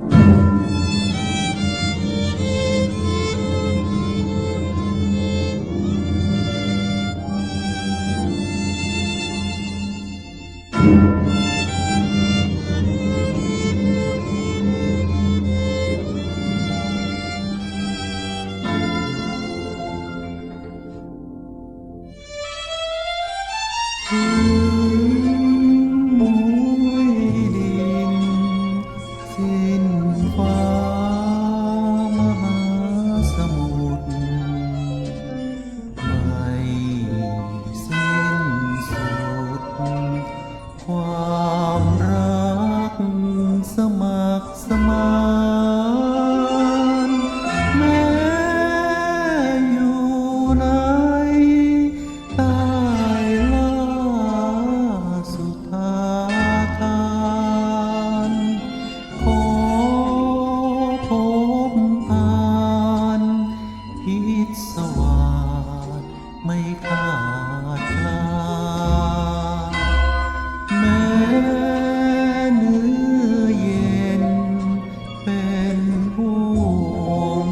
Thank mm -hmm. you. สวาดไม่ขาดลาแม้เนื้อเย็น เป็นผู้ง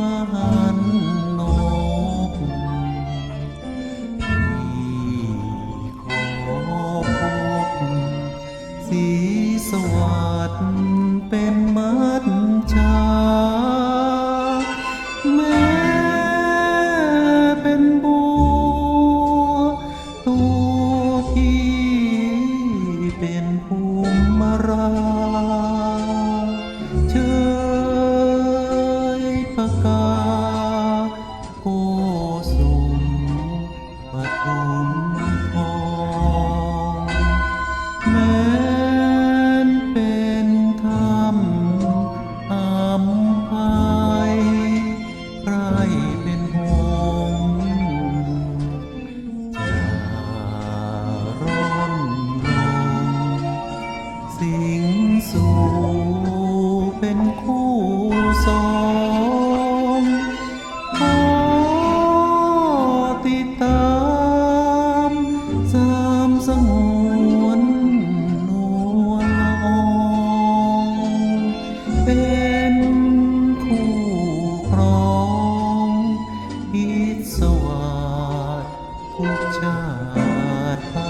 มหันนกที่ขอพบสีสวัสดเป็น Ah.